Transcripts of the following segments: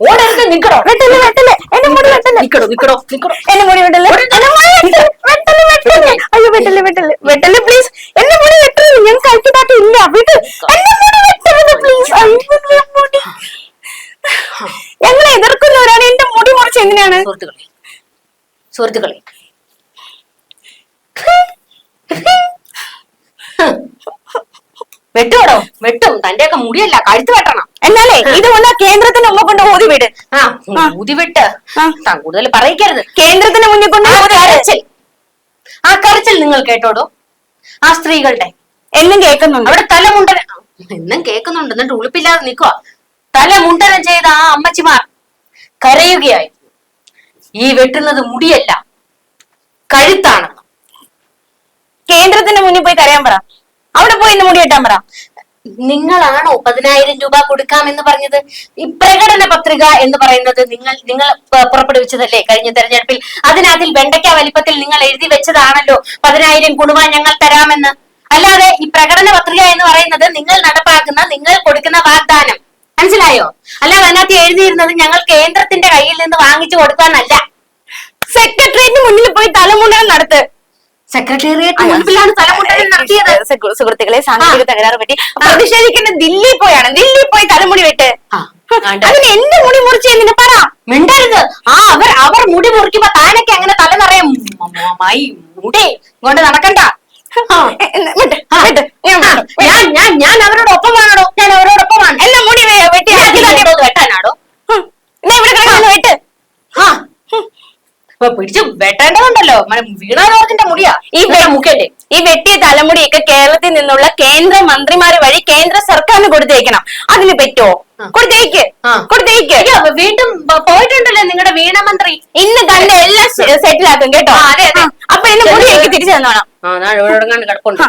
ഓടരുത് നിക്കടോ. വെട്ടല്ലേ വെട്ടല്ലേ. എന്റെ മുടി വെട്ടല്ലേ. നിക്കടോ നിക്കടോ നിക്കടോ. എന്റെ മുടി വെട്ടല്ലേ. എന്റെ മുടി വെട്ടല്ലേ വെട്ടല്ലേ വെട്ടല്ലേ. അയ്യോ വെട്ടല്ലേ വെട്ടല്ലേ. വെട്ടല്ലേ പ്ലീസ് എന്റെ മുടി വെട്ടല്ലേ. ഞാൻ ഇല്ല. വിട്. എന്റെ മുടി വെട്ടരുത് പ്ലീസ് അയ്യോ എന്റെ മുടി. ഞങ്ങളെ എതിർക്കുന്നവരാണ്. എന്റെ മുടി മുറിച്ച് എങ്ങനെയാണ്? സുഹൃത്തുക്കളെ സുഹൃത്തുക്കളെ. വെട്ടും. തന്റെയൊക്കെ മുടിയല്ല. കഴുത്ത് വെട്ടണം. എന്നാലേ ഇത് ഒന്ന് കേന്ദ്രത്തിന്റെ മുമ്പ് കൊണ്ട് ഊതി വിട്. ഊതിവെട്ട് കൂടുതൽ പറയിക്കരുത്. കേന്ദ്രത്തിന്റെ മുന്നിൽ കൊണ്ട് ആ ഊതി കരച്ചിൽ. ആ കരച്ചിൽ നിങ്ങൾ കേട്ടോടോ? ആ സ്ത്രീകളുടെ. എന്നും കേൾക്കുന്നുണ്ട്. അവിടെ തലമുണ്ടന എന്നും കേൾക്കുന്നുണ്ട്. എന്നിട്ട് ഉളുപ്പില്ലാതെ നിൽക്കുക തലമുണ്ടനം ചെയ്ത ആ അമ്മച്ചിമാർ കരയുകയായി. ഈ വെട്ടുന്നത് മുടിയല്ല കഴുത്താണ് കേന്ദ്രത്തിന്റെ മുന്നിൽ പോയി കരയാൻ പറ. അവിടെ പോയി ഇന്ന് മുടി വെട്ടാൻ പറ. നിങ്ങളാണോ പതിനായിരം രൂപ കൊടുക്കാമെന്ന് പറഞ്ഞത്? ഈ പ്രകടന പത്രിക എന്ന് പറയുന്നത് നിങ്ങൾ നിങ്ങൾ പുറപ്പെടുവിച്ചതല്ലേ കഴിഞ്ഞ തെരഞ്ഞെടുപ്പിൽ? അതിനകത്തിൽ വെണ്ടയ്ക്ക വലിപ്പത്തിൽ നിങ്ങൾ എഴുതി വെച്ചതാണല്ലോ പതിനായിരം കുടുംബ ഞങ്ങൾ തരാമെന്ന്. അല്ലാതെ ഈ പ്രകടന പത്രിക എന്ന് പറയുന്നത് നിങ്ങൾ നടപ്പാക്കുന്ന നിങ്ങൾ കൊടുക്കുന്ന വാഗ്ദാനം. മനസ്സിലായോ? അല്ലാതെ അതിനകത്ത് എഴുതിയിരുന്നത് ഞങ്ങൾ കേന്ദ്രത്തിന്റെ കയ്യിൽ നിന്ന് വാങ്ങിച്ചു കൊടുക്കാന്നല്ല സെക്രട്ടേറിയറ്റിന് മുന്നിൽ പോയി തലമുണ്ടനം നടത്ത്. സെക്രട്ടേറിയറ്റ് മുൻപിലാണ് തലമുണ്ടനം നടത്തിയത് സുഹൃ- സുഹൃത്തുക്കളെ സാങ്കേതിക തകരാറ് പറ്റി പ്രതിഷേധിക്കുന്ന ദില്ലി പോയാണ്. ദില്ലി പോയി തലമുടി വെട്ട്. അതിന് എന്റെ മുടി മുറിച്ച് എന്നെ പറ. മിണ്ടരുത്. ആ അവർ അവർ മുടി മുറിക്കുമ്പോ താനൊക്കെ അങ്ങനെ തല നിറയെ? മൈ മുടി. കൊണ്ട് നടക്കണ്ട. ഞാൻ. ഞാൻ ഞാൻ ഒപ്പം വേണോ ഞാൻ അവരോടൊപ്പമാണ് എന്റെ മുടി വെ- വെട്ടി ഞാൻ ആക്കി ഇതിനെ തരാം. കൊണ്ട് വെട്ടാനാടോ ഹും. ദേ ഇവിടെ കിടക്കുന്ന വെട്ട് ആ ഇപ്പൊ പിടിച്ച് വെട്ടേണ്ടതുണ്ടല്ലോ. വീണ ജോർജിന്റെ മുടിയാ. ഈ മുഖന്റെ ഈ വെട്ടിയ തലമുടിയൊക്കെ കേരളത്തിൽ നിന്നുള്ള കേന്ദ്ര മന്ത്രിമാര് വഴി കേന്ദ്ര സർക്കാരിന് കൊടുത്തേക്കണം. അതിന് പറ്റുമോ ആ. കൊടുത്തേക്ക്. ആ. കൊടുത്തേക്ക്. അയ്യോ വീണ്ടും പോയിട്ടുണ്ടല്ലോ നിങ്ങളുടെ വീണ മന്ത്രി. ഇന്ന് തന്നെ എല്ലാം സെറ്റിൽ ആക്കും കേട്ടോ? അതെ, അതെ. അപ്പൊ എന്റെ മുടി എനിക്ക് തിരിച്ചു തന്നോണം.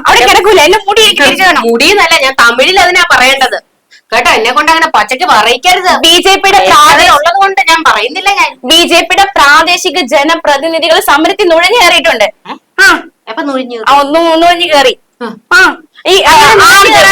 അവിടെ കിടക്കൂല. എന്റെ മുടി എനിക്ക് തിരിച്ചു തന്നെ മുടിയെന്നല്ല ഞാൻ തമിഴിൽ അതിനാ പറയേണ്ടത്. കേട്ടോ എന്നെ കൊണ്ട് അങ്ങനെ പച്ചക്ക് പറയിക്കരുത് ബി ജെ പിയുടെ ഉള്ളത് കൊണ്ട് ഞാൻ പറയുന്നില്ല ഞാൻ. ബി ജെ പിയുടെ പ്രാദേശിക ജനപ്രതിനിധികൾ സമരത്തിൽ നുഴഞ്ഞു കയറിയിട്ടുണ്ട്. ആ. നുഴിഞ്ഞു ആ, ഒന്ന് നുഴഞ്ഞു കയറി. ആ. ആ. ഈ ആ, ആ,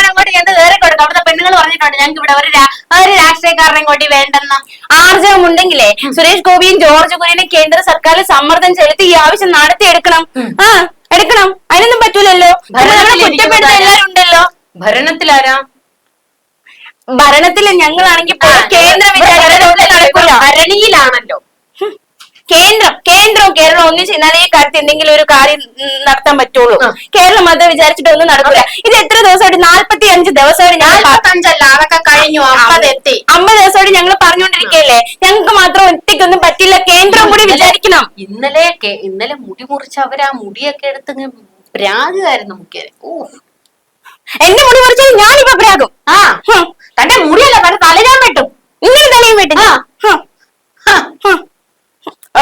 അങ്ങോട്ട് എന്ത് കയറി കൊടുക്കും? അവിടുത്തെ പെണ്ണുങ്ങൾ പറഞ്ഞിട്ടുണ്ട് ഞങ്ങൾക്ക് ഇവിടെ ഒരു രാ- ഒരു രാഷ്ട്രീയക്കാരനെ ഇങ്ങോട്ട് വേണ്ടെന്ന. ആർജവം ഉണ്ടെങ്കിലേ സുരേഷ് ഗോപിയും ജോർജ് കുര്യനെ കേന്ദ്ര സർക്കാരിൽ സമ്മർദ്ദം ചെലുത്തി ഈ ആവശ്യം നടത്തിയെടുക്കണം. ആ എടുക്കണം. അതിനൊന്നും പറ്റൂലല്ലോ. പിന്നെ നമ്മളെ കുറ്റപ്പെടുത്ത എല്ലാരും ഉണ്ടല്ലോ. ഭരണത്തിലാരാ? ഭരണത്തിൽ ഞങ്ങളാണെങ്കിൽ കേന്ദ്ര ഭരണിയിലാണല്ലോ. കേന്ദ്രം കേന്ദ്രവും കേരളവും ഒന്നിച്ച് എന്നാലേ ഈ കാര്യത്തിൽ എന്തെങ്കിലും ഒരു കാര്യം നടത്താൻ പറ്റുള്ളൂ. കേരളം അത് വിചാരിച്ചിട്ട് ഒന്നും നടക്കില്ല ഇത് എത്ര ദിവസമായിട്ട്? നാല്പത്തി അഞ്ച് ദിവസമായിട്ട് ഞാൻ അഞ്ചല്ല അതൊക്കെ കഴിഞ്ഞു അമ്പത് ദിവസമായിട്ട് ഞങ്ങൾ പറഞ്ഞുകൊണ്ടിരിക്കുകയല്ലേ? ഞങ്ങൾക്ക് മാത്രം ഒറ്റയ്ക്കൊന്നും പറ്റില്ല. കേന്ദ്രം കൂടി വിചാരിക്കണം. ഇന്നലെ ഇന്നലെ മുടി മുറിച്ച് അവർ ആ മുടിയൊക്കെ എടുത്ത് പ്രാഗായിരുന്നു മുഖ്യ ഓ. എന്റെ മുടി മുറിച്ചാൽ ഞാനിപ്പോ പ്രാഗും. ആ. തന്റെ മുടിയല്ല തന്റെ തലയാൻ വെട്ടും. ഇങ്ങനെ തലയും വെട്ടി.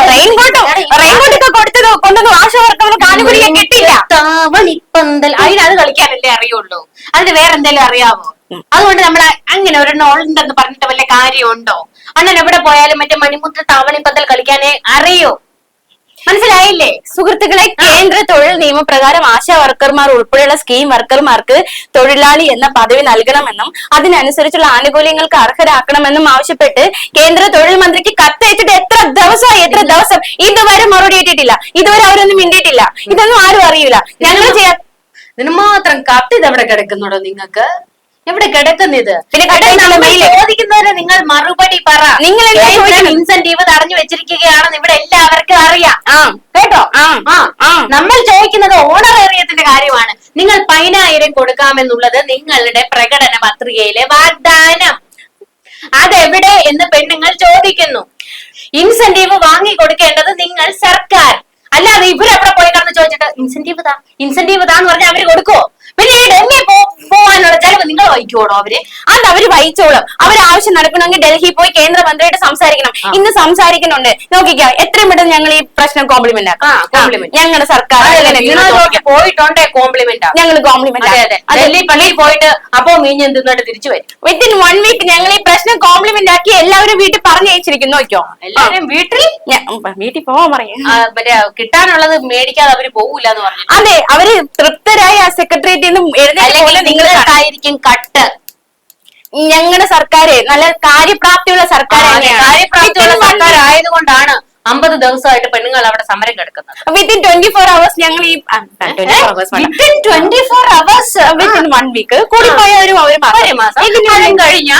റെയിൻകോട്ടും കൊടുത്തത് കൊണ്ടൊന്നും വർക്കവന് കിട്ടില്ല താവണിപ്പന്തൽ. അതിന് അത് കളിക്കാനല്ലേ അറിയുള്ളൂ. അതിന് വേറെ എന്തെങ്കിലും അറിയാമോ അതുകൊണ്ട് നമ്മൾ അങ്ങനെ ഒരെണ്ണം ഉണ്ടെന്ന് പറഞ്ഞിട്ട് വല്ല കാര്യമുണ്ടോ? അണ്ണൻ എവിടെ പോയാലും മറ്റേ മണിമുദ്ര താവണിപ്പന്തൽ കളിക്കാനേ അറിയോ. മനസ്സിലായില്ലേ? സുഹൃത്തുക്കളെ കേന്ദ്ര തൊഴിൽ നിയമപ്രകാരം ആശാ വർക്കർമാർ ഉൾപ്പെടെയുള്ള സ്കീം വർക്കർമാർക്ക് തൊഴിലാളി എന്ന പദവി നൽകണമെന്നും അതിനനുസരിച്ചുള്ള ആനുകൂല്യങ്ങൾക്ക് അർഹരാക്കണമെന്നും ആവശ്യപ്പെട്ട് കേന്ദ്ര തൊഴിൽ മന്ത്രിക്ക് കത്തയച്ചിട്ട് എത്ര ദിവസമായി എത്ര ദിവസം? ഇതുവരെ മറുപടി കിട്ടിയിട്ടില്ല ഇതുവരെ അവരൊന്നും മിണ്ടിയിട്ടില്ല. ഇതൊന്നും ആരും അറിയില്ല. ഞങ്ങൾ ചെയ്യാൻ ഇതിന് മാത്രം കത്ത് കിടക്കുന്നുണ്ടോ നിങ്ങൾക്ക്? എവിടെ കിടക്കുന്നത്? പിന്നെ. ചോദിക്കുന്നവരെ നിങ്ങൾ മറുപടി പറ. നിങ്ങൾ? ഇൻസെന്റീവ് തടഞ്ഞു വെച്ചിരിക്കുകയാണെന്ന് ഇവിടെ എല്ലാവർക്കും അറിയാം. കേട്ടോ. നമ്മൾ ചോദിക്കുന്നത് ഓണർ ഏറിയത്തിന്റെ കാര്യമാണ്. നിങ്ങൾ പതിനായിരം കൊടുക്കാമെന്നുള്ളത് നിങ്ങളുടെ പ്രകടന പത്രികയിലെ വാഗ്ദാനം. അതെവിടെ എന്ന് പെണ്ണുങ്ങൾ ചോദിക്കുന്നു. ഇൻസെന്റീവ് വാങ്ങി കൊടുക്കേണ്ടത് നിങ്ങൾ സർക്കാർ. അല്ലാതെ ഇവരെവിടെ പോയി കിടന്ന് ചോദിച്ചിട്ട് ഇൻസെന്റീവ് താ? ഇൻസെന്റീവ് താന്ന് പറഞ്ഞാൽ അവർ കൊടുക്കുവോ? പിന്നെ ഈ ഡൽഹി പോവാനുള്ള ചെലവ് നിങ്ങൾ വഹിക്കുവോടോ അവർ? അത് അവർ വഹിച്ചോളും. അവർ ആവശ്യം നടക്കണമെങ്കിൽ ഡൽഹി പോയി കേന്ദ്രമന്ത്രിയായിട്ട് സംസാരിക്കണം. ഇന്ന് സംസാരിക്കുന്നുണ്ട്. നോക്കിക്കോ എത്രയും പെട്ടെന്ന് ഞങ്ങൾ ഈ പ്രശ്നം കോംപ്ലിമെന്റ് ആക്കാം. ഞങ്ങളുടെ സർക്കാർ പോയിട്ടുണ്ട് കോംപ്ലിമെന്റ് ഞങ്ങൾ കോംപ്ലിമെന്റ് ഡൽഹി പള്ളിയിൽ പോയിട്ട് അപ്പോ മീഞ്ഞ് തിരിച്ചു വരും? വിത്തിൻ വൺ വീക്ക് ഞങ്ങൾ ഈ പ്രശ്നം കോംപ്ലിമെന്റ് ആക്കി എല്ലാവരും വീട്ടിൽ പറഞ്ഞു അയച്ചിരിക്കുന്നു നോക്കിയോ എല്ലാവരും വീട്ടിൽ? വീട്ടിൽ പോവാൻ പറയും. മറ്റേ കിട്ടാനുള്ളത് മേടിക്കാതെ അവർ പോകൂല എന്ന് പറഞ്ഞു അതെ അവർ തൃപ്തരായി ആ സെക്രട്ടേറിയറ്റിൽ നിന്ന് എഴുന്നേറ്റ് അല്ലെങ്കിൽ പോലെ നിങ്ങൾ നിങ്ങൾക്കായിരിക്കും കട്ട്. ഞങ്ങളുടെ സർക്കാർ നല്ല കാര്യപ്രാപ്തിയുള്ള സർക്കാർ കാര്യപ്രാപ്തിയുള്ള സർക്കാർ ആയതുകൊണ്ടാണ് അമ്പത് ദിവസമായിട്ട് പെണ്ണുങ്ങൾ അവിടെ സമരം കിടക്കുന്നത്. വിത്തിൻ ട്വന്റി ഫോർ അവേഴ്സ് ഞങ്ങൾ ഈ within twenty four hours within one week കൂടിപ്പോയ ഒരു ഒരു മാസം. അതും കഴിഞ്ഞാ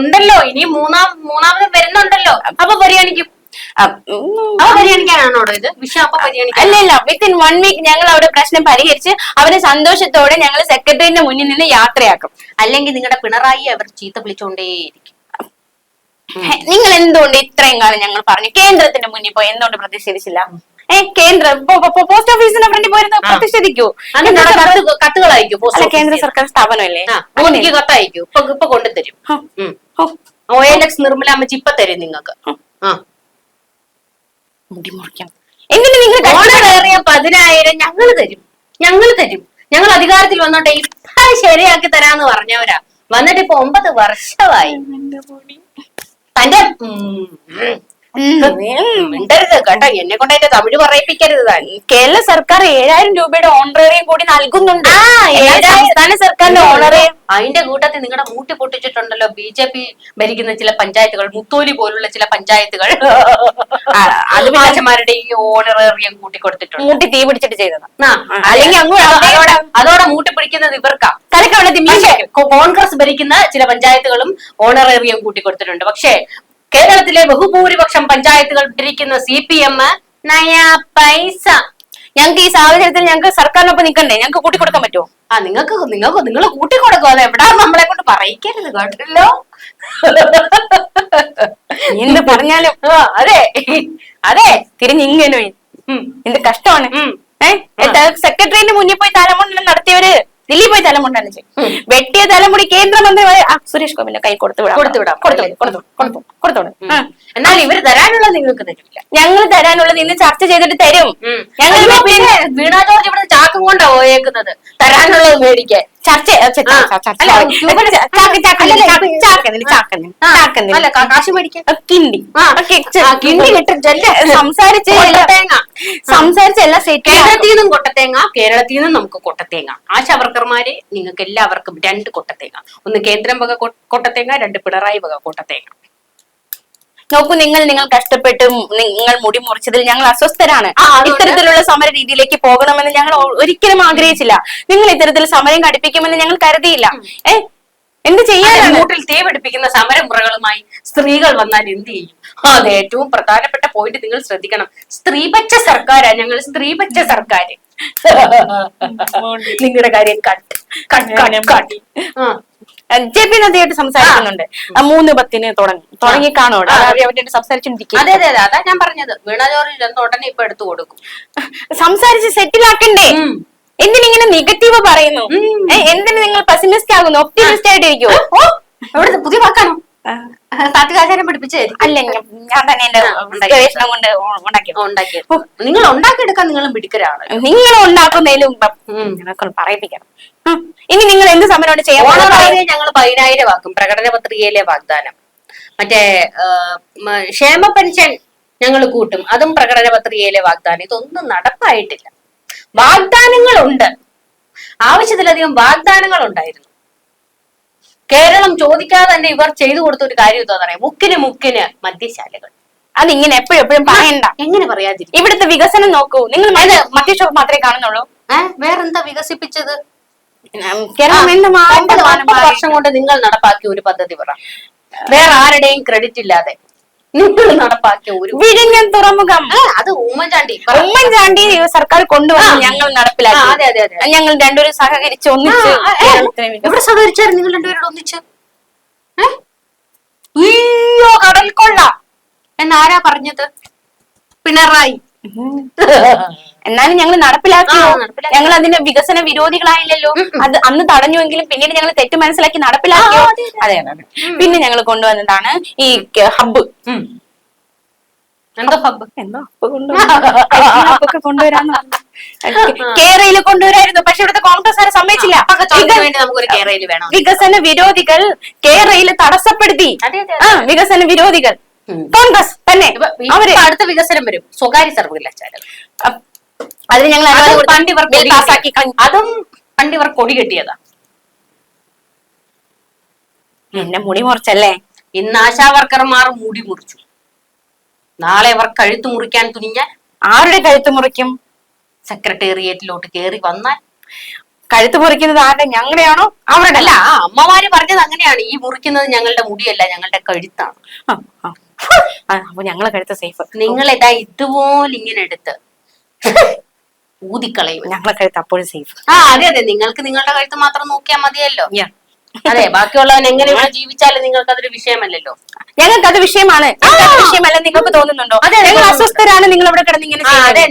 ഉണ്ടല്ലോ. ഇനി മൂന്നാം മൂന്നാമത് വരുന്നുണ്ടല്ലോ. അപ്പൊ പരിഗണിക്കും അല്ല അല്ല. വിത്തിൻ വൺ വീക്ക് ഞങ്ങൾ അവിടെ പ്രശ്നം പരിഹരിച്ച് അവരെ സന്തോഷത്തോടെ ഞങ്ങൾ സെക്രട്ടറിന്റെ മുന്നിൽ നിന്ന് യാത്രയാക്കും. അല്ലെങ്കിൽ നിങ്ങളുടെ പിണറായി അവർ ചീത്ത വിളിച്ചോണ്ടേയിരിക്കും. നിങ്ങൾ എന്തുകൊണ്ട് ഇത്രയും കാലം ഞങ്ങൾ പറഞ്ഞു? കേന്ദ്രത്തിന്റെ മുന്നിൽ പോയി എന്തുകൊണ്ട് പ്രതിഷേധിച്ചില്ല? ഏ കേന്ദ്ര പോസ്റ്റ് ഓഫീസിന്റെ ഫ്രണ്ടിൽ പോയിരുന്ന? പ്രതിഷേധിക്കൂ. കത്തുകൾ അയക്കും പോസ്റ്റ് അല്ല കേന്ദ്ര സർക്കാർ സ്ഥാപനമല്ലേ? മോദിക്ക് കത്ത് അയക്കും ഇപ്പൊ ഇപ്പൊ കൊണ്ടുതരും. ഒ എൽ എക്സ് നിർമ്മല അമ്മച്ചി ഇപ്പൊ തരും നിങ്ങൾക്ക്. ആ. മുടി മുറിക്കാം എങ്ങനെ നിങ്ങൾ ഏറിയ പതിനായിരം ഞങ്ങൾ തരും. ഞങ്ങൾ തരും. ഞങ്ങൾ അധികാരത്തിൽ വന്നോട്ടെ ഇപ്പൊ ശരിയാക്കി തരാന്ന് പറഞ്ഞവരാ. വന്നിട്ട് ഇപ്പൊ ഒമ്പത് വർഷമായി. തന്റെ മിണ്ടരുത് കേട്ടോ. എന്നെ കൊണ്ട് എന്റെ തമിഴ് പറയിപ്പിക്കരുത് കേരള സർക്കാർ ഏഴായിരം രൂപയുടെ ഓണറേറിയം കൂടി നൽകുന്നുണ്ട്. സംസ്ഥാന സർക്കാരിന്റെ ഓണറേറിയം അതിന്റെ കൂട്ടത്തിൽ നിങ്ങളുടെ മൂട്ടി പൊട്ടിച്ചിട്ടുണ്ടല്ലോ. ബി ജെ പി ഭരിക്കുന്ന ചില പഞ്ചായത്തുകൾ മുത്തോലി പോലുള്ള ചില പഞ്ചായത്തുകൾ. അത് രാജമാരുടെ ഈ ഓണറേറിയം കൂട്ടി കൊടുത്തിട്ടുണ്ട്. മൂട്ടി തീ പിടിച്ചിട്ട് ചെയ്തത്. അല്ലെങ്കിൽ അങ്ങോട്ട് അതോടെ അതോടെ മൂട്ടി പിടിക്കുന്നത് ഇവർക്കാ. തലക്കവിടെ കോൺഗ്രസ് ഭരിക്കുന്ന ചില പഞ്ചായത്തുകളും ഓണറേറിയം കൂട്ടി കൊടുത്തിട്ടുണ്ട്. പക്ഷേ കേരളത്തിലെ ബഹുഭൂരിപക്ഷം പഞ്ചായത്തുകൾ ഭരിക്കുന്ന സി പി എം നയാ പൈസ. ഞങ്ങൾക്ക് ഈ സാഹചര്യത്തിൽ ഞങ്ങൾക്ക് സർക്കാരിനൊപ്പം നിൽക്കണ്ടേ ഞങ്ങൾക്ക് കൂട്ടി കൊടുക്കാൻ പറ്റുമോ? ആ നിങ്ങൾക്ക് നിങ്ങൾക്ക് നിങ്ങൾ കൂട്ടിക്കൊടുക്കും. അത് എവിടെ നമ്മളെ കൊണ്ട് പറയിക്കരുത് കേട്ടല്ലോ. എന്ത് പറഞ്ഞാലും. അതെ. അതെ തിരിഞ്ഞിങ്ങനെ ഉം. എന്ത് കഷ്ടമാണ്. ഏഹ് സെക്രട്ടറിന്റെ മുന്നിൽ പോയി തലമുണ്ടനം നടത്തിയവര് ദില്ലി പോയി തലമുടി ചെയ്യും വെട്ടിയ തലമുടി കേന്ദ്രമന്ത്രി സുരേഷ് ഗോപിന്റെ കൈ കൊടുത്തു വിടാം കൊടുത്തു വിടാം. കൊടുത്തു കൊടുത്തു കൊടുത്തു കൊടുത്തു. എന്നാൽ ഇവർ തരാനുള്ളത് നിങ്ങൾക്ക് തരില്ല. ഞങ്ങൾ തരാനുള്ളത് ഇന്ന് ചർച്ച ചെയ്തിട്ട് തരും. ഞങ്ങൾ പിന്നെ വീണാ ജോർജ് ഇവിടെ ചാക്കും കൊണ്ടാ പോയേക്കുന്നത്. തരാനുള്ളത് മേടിക്കാൻ. ചർച്ച ചാക്ക് കിണ്ടി. കിണ്ടി കിട്ടും. സംസാരിച്ച് കൊട്ടത്തേങ്ങ. സംസാരിച്ച് എല്ലാം കേരളത്തിൽ നിന്നും കൊട്ടത്തേങ്ങ കേരളത്തിൽ നിന്നും നമുക്ക് കൊട്ടത്തേങ്ങ. ആശാ വർക്കർമാര് നിങ്ങൾക്ക് എല്ലാവർക്കും രണ്ട് കൊട്ടത്തേങ്ങ. ഒന്ന് കേന്ദ്രം വക കൊട്ടത്തേങ്ങ രണ്ട് പിണറായി വക കൊട്ടത്തേങ്ങ. നോക്കൂ നിങ്ങൾ നിങ്ങൾ കഷ്ടപ്പെട്ട് നിങ്ങൾ മുടി മുറിച്ചതിൽ ഞങ്ങൾ അസ്വസ്ഥരാണ്. ഇത്തരത്തിലുള്ള സമര രീതിയിലേക്ക് പോകണമെന്ന് ഞങ്ങൾ ഒരിക്കലും ആഗ്രഹിച്ചില്ല. നിങ്ങൾ ഇത്തരത്തിൽ സമരം കടുപ്പിക്കുമെന്ന് ഞങ്ങൾ കരുതിയില്ല. ഏ? എന്ത് ചെയ്യാനാണ്? മൂട്ടിൽ തീ പിടിപ്പിക്കുന്ന സമരമുറകളുമായി സ്ത്രീകൾ വന്നാൽ എന്ത് ചെയ്യും? അത് ഏറ്റവും പ്രധാനപ്പെട്ട പോയിന്റ് നിങ്ങൾ ശ്രദ്ധിക്കണം. സ്ത്രീപക്ഷ സർക്കാരാ ഞങ്ങൾ സ്ത്രീപക്ഷ സർക്കാർ നിങ്ങളുടെ കാര്യം കട്ട് കട്ട് കട്ട് ആ. ജെ പി നദിയായിട്ട് സംസാരിക്കുന്നുണ്ട് മൂന്ന് പത്തിന് തുടങ്ങി. തുടങ്ങി കാണോ. അവരുടെ സംസാരിച്ചോണ്ടിരിക്കും അതെ അതെ അതെ ഞാൻ പറഞ്ഞത്. വീണ ജോർജ് ചെന്ന ഉടനെ ഇപ്പൊ എടുത്തു കൊടുക്കും. സംസാരിച്ച് സെറ്റിലാക്കണ്ടേ. എന്തിനിങ്ങനെ നെഗറ്റീവ് പറയുന്നു? എന്തിനു നിങ്ങൾ പെസിമിസ്റ്റ് ആകുന്നു? ഒപ്റ്റിമിസ്റ്റ് ആയിട്ടിരിക്കുമോ പുതിയ വാക്കാണോ? പഠിപ്പിച്ചായിരിക്കും അല്ല ഞാൻ- തന്നെ എന്റെ ഉണ്ടാക്കി. ഗവേഷണം കൊണ്ട് ഉണ്ടാക്കിയത് ഉണ്ടാക്കി. നിങ്ങൾ ഉണ്ടാക്കിയെടുക്കാൻ നിങ്ങളും മിടുക്കരാണ്. നിങ്ങൾ ഉണ്ടാക്കുന്നതിലും പറയിപ്പിക്കണം. ഇനി നിങ്ങൾ എന്ത് സമരം ചെയ്യാൻ? ഓണറായി ഞങ്ങൾ പതിനായിരം ആക്കും. പ്രകടന പത്രികയിലെ വാഗ്ദാനം. മറ്റേ ക്ഷേമ പെൻഷൻ ഞങ്ങൾ കൂട്ടും. അതും പ്രകടന പത്രികയിലെ വാഗ്ദാനം. ഇതൊന്നും നടപ്പായിട്ടില്ല. വാഗ്ദാനങ്ങളുണ്ട്. ആവശ്യത്തിലധികം വാഗ്ദാനങ്ങൾ ഉണ്ടായിരുന്നു കേരളം ചോദിക്കാതെ തന്നെ ഇവർ ചെയ്തു കൊടുത്ത ഒരു കാര്യം എന്താ പറയാ മുക്കിന് മുക്കിന് മദ്യശാലകൾ. അതിങ്ങനെ എപ്പോഴും എപ്പോഴും പറയണ്ട. എങ്ങനെ പറയാതിരിക്കും ഇവിടുത്തെ വികസനം നോക്കൂ. നിങ്ങൾ മദ്യഷോപ്പ് മാത്രമേ കാണുന്നുള്ളൂ? ഏഹ് വേറെന്താ വികസിപ്പിച്ചത്? കേരളം എന്ത് വർഷം കൊണ്ട് നിങ്ങൾ നടപ്പാക്കിയ ഒരു പദ്ധതി പറ. വേറെ ആരുടെയും ക്രെഡിറ്റ് ഇല്ലാതെ. നിങ്ങൾ നടപ്പാക്കിയ ഒരു വിഴിഞ്ഞം തുറമുഖം. അത് ഉമ്മൻചാണ്ടി. ഉമ്മൻചാണ്ടി സർക്കാർ കൊണ്ടുവന്ന്. ഞങ്ങൾ നടപ്പിലാക്കി. അതെ അതെ അതെ. ഞങ്ങൾ രണ്ടുപേരും സഹകരിച്ച് ഒന്നിച്ച് എവിടെ സഹകരിച്ചായിരുന്നു നിങ്ങൾ രണ്ടുപേരോട് ഒന്നിച്ച്? അയ്യോ കടൽ കൊള്ള. എന്നാരാ പറഞ്ഞത്? പിണറായി. എന്നാലും ഞങ്ങൾ നടപ്പിലാക്കി. ഞങ്ങൾ അതിന്റെ വികസന വിരോധികളായില്ലല്ലോ. അത് അന്ന് തടഞ്ഞുവെങ്കിലും പിന്നീട് ഞങ്ങൾ തെറ്റ് മനസ്സിലാക്കി നടപ്പിലാക്കിയോ? അതെ. പിന്നെ ഞങ്ങൾ കൊണ്ടുവന്നതാണ് ഈ ഹബ്ബ്. എന്തോ ഹബ്ബ്? എന്തോ ഹബ്ബ് കൊണ്ടുവരാ കൊണ്ടുവരാന്ന് പറഞ്ഞു. കേരളയിൽ കൊണ്ടുവരായിരുന്നു. പക്ഷെ ഇവിടുത്തെ കോൺഗ്രസ് സമ്മതിച്ചില്ല. കേരളയിൽ വേണം. വികസന വിരോധികൾ കേരളയിൽ തടസ്സപ്പെടുത്തി. വികസന വിരോധികൾ. കോൺഗ്രസ് തന്നെ. അവർ അടുത്ത വികസനം വരും. സ്വകാര്യ സർവകലാശാലകൾ അ- അതിന് ഞങ്ങൾ അനുമതി അതും പണ്ടിവർ പണ്ട് ഇവർ കൊടി പാസ്സാക്കി അതും പണ്ട് ഇവർ കൊടി കെട്ടിയതാ. എന്നെ മുടി മുറിച്ചല്ലേ? ഇന്ന് ആശാ വർക്കർമാർ മുടി മുറിച്ചു. നാളെ അവർ കഴുത്ത് മുറിക്കാൻ തുനിഞ്ഞാൽ ആരുടെ കഴുത്ത് മുറിക്കും? സെക്രട്ടേറിയറ്റിലോട്ട് കയറി വന്നാൽ കഴുത്ത് മുറിക്കുന്നത് ആരുടെ? ഞങ്ങളുടെയാണോ? അവരുടെ. അല്ല ആ അമ്മമാര് പറഞ്ഞത് അങ്ങനെയാണ്. ഈ മുറിക്കുന്നത് ഞങ്ങളുടെ മുടിയല്ല ഞങ്ങളുടെ കഴുത്താണ്. അപ്പൊ ഞങ്ങളെ കഴുത്ത് സേഫ് നിങ്ങൾ ഇതാ ഇതുപോലെ ഇങ്ങനെ എടുത്ത് ഊതിക്കളയും. ഞങ്ങളെ കഴുത്ത് അപ്പോഴും സേഫ് ആ അതെ അതെ. നിങ്ങൾക്ക് നിങ്ങളുടെ കഴുത്ത് മാത്രം നോക്കിയാൽ മതിയല്ലോ. അതെ ബാക്കിയുള്ളവൻ എങ്ങനെ ഇവിടെ ജീവിച്ചാലും നിങ്ങൾക്ക് അതൊരു വിഷയമല്ലല്ലോ. ഞങ്ങൾക്ക് അത് വിഷയമാണ് ഞങ്ങൾക്ക് വിഷയമല്ല നിങ്ങൾക്ക് തോന്നുന്നുണ്ടോ? അതെ, ഞങ്ങൾ അസ്വസ്ഥരാണ് നിങ്ങൾ ഇവിടെ കിടന്ന് ഇങ്ങനെ അതെ.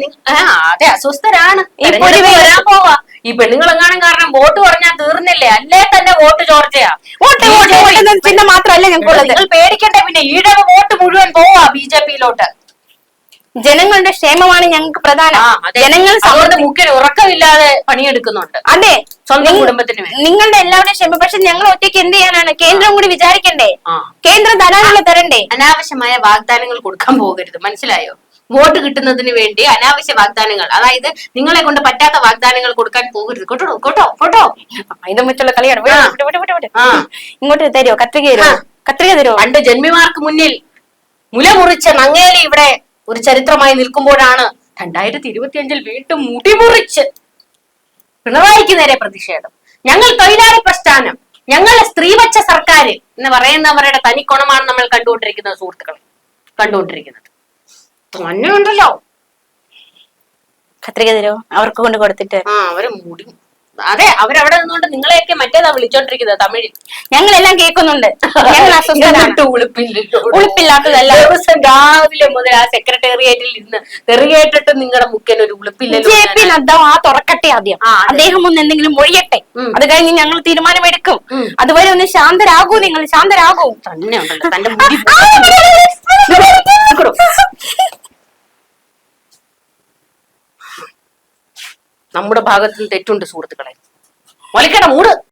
അതെ അസ്വസ്ഥരാണ്. വരാൻ പോവാ. ഈ പെണ്ണുങ്ങളെങ്ങാനും കാരണം വോട്ട് പറഞ്ഞാൽ തീർന്നില്ലേ? അല്ലേ തന്നെ വോട്ട് ചോർച്ചയാ വോട്ട് ചിഹ്നം മാത്രമല്ല ഞങ്ങൾക്കുള്ളത്. നിങ്ങൾ പേടിക്കണ്ട പിന്നെ ഈഴവ വോട്ട് മുഴുവൻ പോവാ ബി ജെ പിയിലോട്ട്. ജനങ്ങളുടെ ക്ഷേമമാണ് ഞങ്ങൾക്ക് പ്രധാനം. ജനങ്ങൾ മുഖ്യന് ഉറക്കമില്ലാതെ പണിയെടുക്കുന്നുണ്ട്. അതെ. സ്വന്തം കുടുംബത്തിന് നിങ്ങളുടെ എല്ലാവരുടെയും ക്ഷമ. പക്ഷെ ഞങ്ങൾ ഒറ്റയ്ക്ക് എന്ത് ചെയ്യാനാണ്? കേന്ദ്രം കൂടി വിചാരിക്കണ്ടേ? കേന്ദ്ര തരാനുള്ള തരണ്ടേ? അനാവശ്യമായ വാഗ്ദാനങ്ങൾ കൊടുക്കാൻ പോകരുത്. മനസ്സിലായോ? വോട്ട് കിട്ടുന്നതിന് വേണ്ടി അനാവശ്യ വാഗ്ദാനങ്ങൾ. അതായത് നിങ്ങളെ കൊണ്ട് പറ്റാത്ത വാഗ്ദാനങ്ങൾ കൊടുക്കാൻ പോകരുത്. കേട്ടോ കേട്ടോ കേട്ടോ. അതിന്റെ മുറ്റുള്ള കളിയാണ്. ഇങ്ങോട്ട് തരുമോ കത്രിക തരുമോ. കത്രിക തരുമോ പണ്ട് ജന്മിമാർക്ക് മുന്നിൽ മുല മുറിച്ച നങ്ങേലി ഇവിടെ ഒരു ചരിത്രമായി നിൽക്കുമ്പോഴാണ് രണ്ടായിരത്തി ഇരുപത്തി അഞ്ചിൽ വീണ്ടും മുടിമുറിച്ച് പിണറായിക്ക് നേരെ പ്രതിഷേധം. ഞങ്ങൾ തൊഴിലാളി പ്രസ്ഥാനം ഞങ്ങൾ സ്ത്രീപക്ഷ സർക്കാർ എന്ന് പറയുന്നവരുടെ തനിക്കുണമാണ് നമ്മൾ കണ്ടുകൊണ്ടിരിക്കുന്നത് സുഹൃത്തുക്കൾ കണ്ടുകൊണ്ടിരിക്കുന്നത്. തന്നെ ഉണ്ടല്ലോ കത്രിക തരോ അവർക്ക് കൊണ്ട് കൊടുത്തിട്ട്. ആ അവർ മുടി അതെ അവരവിടെ നിന്നുകൊണ്ട് നിങ്ങളെയൊക്കെ മറ്റേതാ വിളിച്ചോണ്ടിരിക്കുന്നത് തമിഴിൽ ഞങ്ങളെല്ലാം കേൾക്കുന്നുണ്ട് ഞങ്ങൾ അസ്വസ്ഥരാണ് ഉളുപ്പില്ലാത്തതല്ല ദിവസം രാവിലെ മുതൽ ആ സെക്രട്ടേറിയറ്റിൽ ഇരുന്ന് തെറിയേറ്റിട്ട് നിങ്ങളുടെ മുക്കൻ ഒരു ഉളുപ്പില്ല ആ തുറക്കട്ടെ ആദ്യം. അദ്ദേഹം ഒന്ന് എന്തെങ്കിലും മൊഴിയട്ടെ അത് കഴിഞ്ഞ് ഞങ്ങൾ തീരുമാനമെടുക്കും. അതുവരെ ഒന്ന് ശാന്തരാകൂ നിങ്ങൾ ശാന്തരാകൂ തന്നെ ഉണ്ടല്ലോ തന്റെ നമ്മുടെ ഭാഗത്തിന് തെറ്റുണ്ട് സുഹൃത്തുക്കളെ. ഒലക്കട മൂട്.